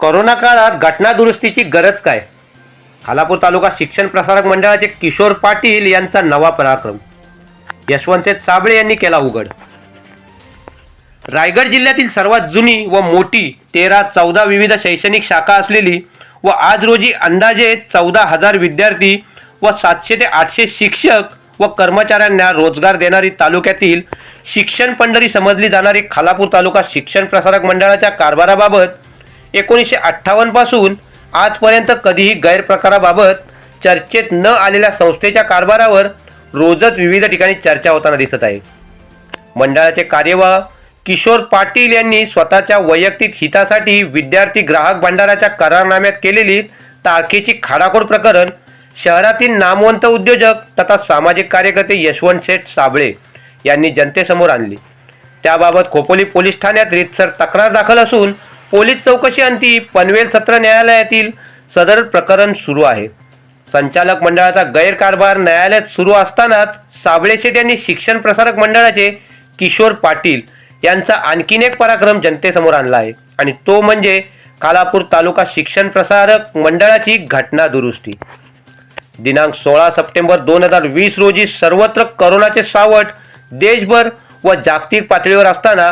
Corona काळात घटना दुरुस्तीची गरज काय? खालापूर तालुका शिक्षण प्रसारक मंडळाचे किशोर पाटील यांचा नवा पराक्रम. यशवंत साबळे यांनी केला उघड. रायगड जिल्ह्यातील सर्वात जुनी व मोठी तेरा चौदा विविध शैक्षणिक शाखा असलेली व आज रोजी अंदाजे चौदा हजार विद्यार्थी व सातशे ते आठशे शिक्षक व कर्मचाऱ्यांना रोजगार देणारी तालुक्यातील शिक्षण पंढरी समजली जाणारी खालापूर तालुका शिक्षण प्रसारक मंडळाच्या कारभाराबाबत एकोणीसशे अठ्ठावन्नपासून आजपर्यंत कधीही गैरप्रकाराबाबत चर्चेत न आलेल्या संस्थेच्या कारभारावर रोजच विविध ठिकाणी चर्चा होताना दिसत आहे. मंडळाचे कार्यवाह किशोर पाटील यांनी स्वतःच्या वैयक्तिक हितासाठी विद्यार्थी ग्राहक भंडाराच्या करारनाम्यात केलेली तारखेची खाडाखोड प्रकरण शहरातील नामवंत उद्योजक तथा सामाजिक कार्यकर्ते यशवंत शेठ साबळे यांनी जनतेसमोर आणली. त्याबाबत खोपोली पोलीस ठाण्यात रितसर तक्रार दाखल असून पोलीस चौकशी अंती पनवेल सत्र न्यायालयातील सदर प्रकरण सुरू आहे. संचालक मंडळाचा गैरकारभार न्यायालयात सुरू असतानाच साबळे शेठ यांनी शिक्षण प्रसारक मंडळाचे किशोर पाटील यांचा आणखीन एक पराक्रम जनतेसमोर आणला आहे आणि तो म्हणजे खालापूर तालुका शिक्षण प्रसारक मंडळाची घटना दुरुस्ती. दिनांक सोळा सप्टेंबर दोन हजार वीस रोजी सर्वत्र करोनाचे सावट देशभर व जागतिक पातळीवर असताना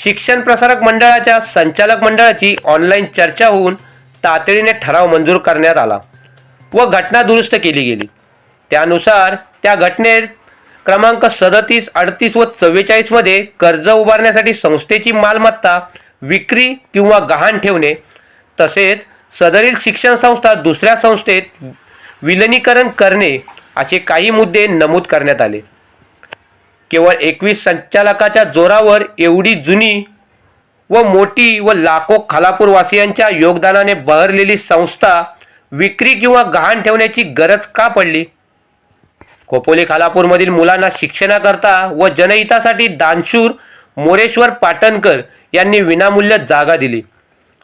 शिक्षण प्रसारक मंडळाच्या संचालक मंडळाची ऑनलाईन चर्चा होऊन तातडीने ठराव मंजूर करण्यात आला व घटना दुरुस्त केली गेली. त्यानुसार त्या घटनेत क्रमांक सदतीस अडतीस व चव्वेचाळीसमध्ये कर्ज उभारण्यासाठी संस्थेची मालमत्ता विक्री किंवा गहाण ठेवणे तसेच सदरील शिक्षण संस्था दुसऱ्या संस्थेत विलनीकरण करणे असे काही मुद्दे नमूद करण्यात आले. केवळ एकवीस संचालकाच्या जोरावर एवढी जुनी व मोठी व लाखो खालापूरवासियांच्या योगदानाने बहरलेली संस्था विक्री किंवा गहाण ठेवण्याची गरज का पडली? खोपोली खालापूरमधील मुलांना शिक्षणाकरता व जनहितासाठी दानशूर मोरेश्वर पाटणकर यांनी विनामूल्य जागा दिली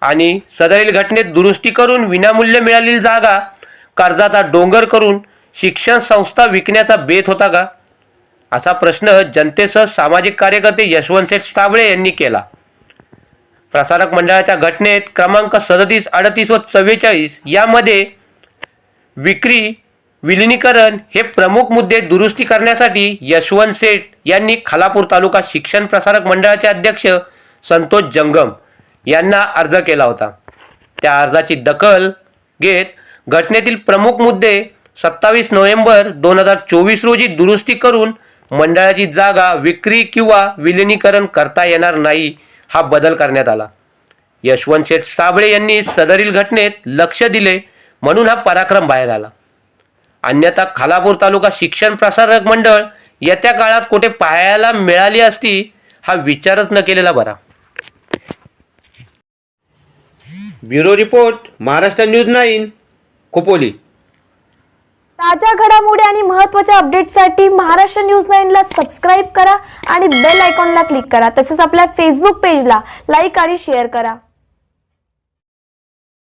आणि सदरील घटनेत दुरुस्ती करून विनामूल्य मिळालेली जागा कर्जाचा डोंगर करून शिक्षण संस्था विकण्याचा बेत होता का? असा प्रश्न जनतेसह सामाजिक कार्यकर्ते यशवंत शेठ साबळे यांनी केला. प्रसारक मंडळाच्या घटनेत क्रमांक सदतीस अडतीस व चव्वेचाळीस यामध्ये विक्री विलिनीकरण हे प्रमुख मुद्दे दुरुस्ती करण्यासाठी यशवंत शेठ यांनी खालापूर तालुका शिक्षण प्रसारक मंडळाचे अध्यक्ष संतोष जंगम यांना अर्ज केला होता. त्या अर्जाची दखल घेत घटनेतील प्रमुख मुद्दे सत्तावीस नोव्हेंबर दोन हजार चोवीस रोजी दुरुस्ती करून मंडळाची जागा विक्री किंवा विलिनीकरण करता येणार नाही हा बदल करण्यात आला. यशवंत शेठ साबळे यांनी सदरील घटनेत लक्ष दिले म्हणून हा पराक्रम बाहेर आला. अन्यथा खालापूर तालुका शिक्षण प्रसारक मंडळ येत्या काळात कुठे पाहायला मिळाली असती हा विचारच न केलेला बरा. Bureau report Maharashtra news nine Khopoli ताज्या घडामोडी आणि महत्त्वाच्या अपडेटसाठी महाराष्ट्र न्यूज नाईनला सबस्क्राईब करा आणि बेल आयकॉनला क्लिक करा. तसेच आपल्या फेसबुक पेजला लाईक आणि शेअर करा.